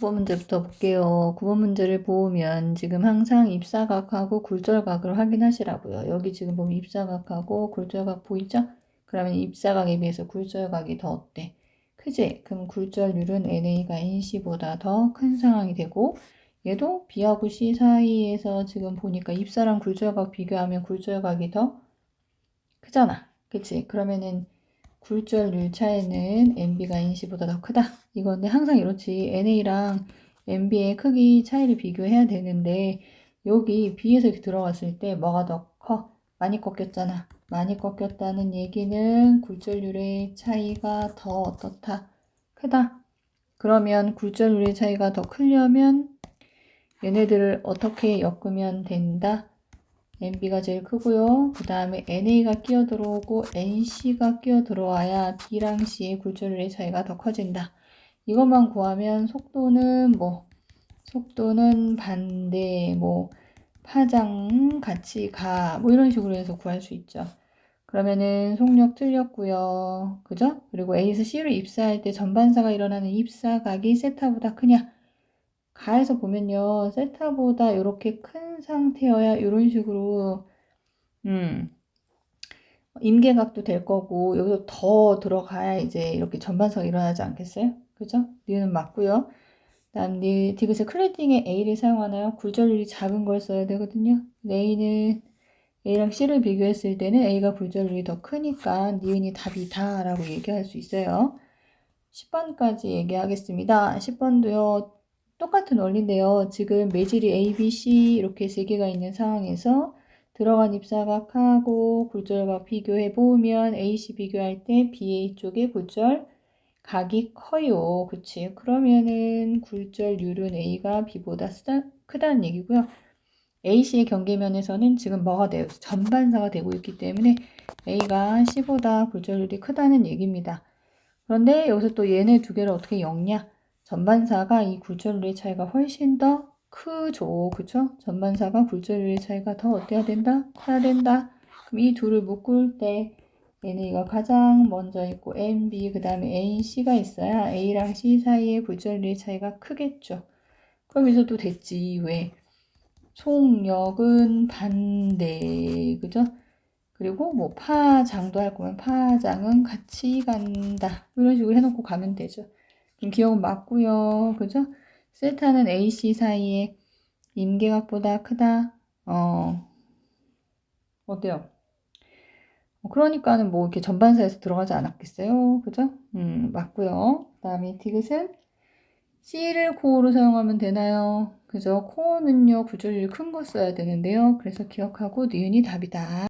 9번 문제부터 볼게요. 9번 문제를 보면 지금 항상 입사각하고 굴절각을 확인하시라고요. 여기 지금 보면 입사각하고 굴절각 보이죠? 그러면 입사각에 비해서 굴절각이 더 어때? 크지? 그럼 굴절률은 NA가 NC보다 더 큰 상황이 되고 얘도 B하고 C 사이에서 지금 보니까 입사랑 굴절각 비교하면 굴절각이 더 크잖아. 그치? 그러면은 굴절 률 차이는 MB가 NC보다 더 크다. 이건데 항상 이렇지. NA랑 MB의 크기 차이를 비교해야 되는데 여기 B에서 이렇게 들어갔을 때 뭐가 더 커? 많이 꺾였잖아. 많이 꺾였다는 얘기는 굴절률의 차이가 더 어떻다? 크다. 그러면 굴절률의 차이가 더 크려면 얘네들을 어떻게 엮으면 된다? MB가 제일 크고요. 그 다음에 NA가 끼어 들어오고 NC가 끼어 들어와야 B랑 C의 굴절률의 차이가 더 커진다. 이것만 구하면 속도는 뭐 속도는 반대 뭐 파장 같이 가 뭐 이런 식으로 해서 구할 수 있죠. 그러면은 속력 틀렸고요. 그죠? 그리고 A에서 C로 입사할 때 전반사가 일어나는 입사각이 세타보다 크냐? 가에서 보면요. 세타보다 이렇게 큰 상태여야 이런 식으로 음, 임계각도 될 거고 여기서 더 들어가야 이제 이렇게 전반사가 일어나지 않겠어요? 그죠? 니은 맞고요. 다음 니 디귿의 클래딩에 A를 사용하나요? 굴절률이 작은 걸 써야 되거든요. A는 A랑 C를 비교했을 때는 A가 굴절률이 더 크니까 니은이 답이다 라고 얘기할 수 있어요. 10번까지 얘기하겠습니다. 10번도요. 똑같은 원리인데요. 지금 매질이 A, B, C 이렇게 세 개가 있는 상황에서 들어간 입사각하고 굴절각 비교해 보면 AC 비교할 때 BA 쪽의 굴절 각이 커요. 그치? 그러면은 굴절률은 A가 B보다 쓰다, 크다는 얘기고요. AC의 경계면에서는 지금 뭐가 돼요? 전반사가 되고 있기 때문에 A가 C보다 굴절률이 크다는 얘기입니다. 그런데 여기서 또 얘네 두 개를 어떻게 엮냐? 전반사가 이 굴절률의 차이가 훨씬 더 크죠. 그쵸? 전반사가 굴절률의 차이가 더 어때야 된다? 커야 된다. 그럼 이 둘을 묶을 때 NA가 가장 먼저 있고 M, B, 그 다음에 A, C가 있어야 A랑 C 사이의 굴절률의 차이가 크겠죠. 그럼 여기서도 됐지. 왜? 속력은 반대. 그죠? 그리고 뭐 파장도 할 거면 파장은 같이 간다. 이런 식으로 해놓고 가면 되죠. 그럼 기억은 맞고요. 그죠? 세타는 AC 사이에 임계각보다 크다. 어, 어때요? 어, 그러니까는 뭐 이렇게 전반사에서 들어가지 않았겠어요? 그죠? 음, 맞고요. 그 다음에 디귿은 C를 코어로 사용하면 되나요? 그죠? 코어는요, 구절률 큰거 써야 되는데요. 그래서 기억하고 니은이 답이다.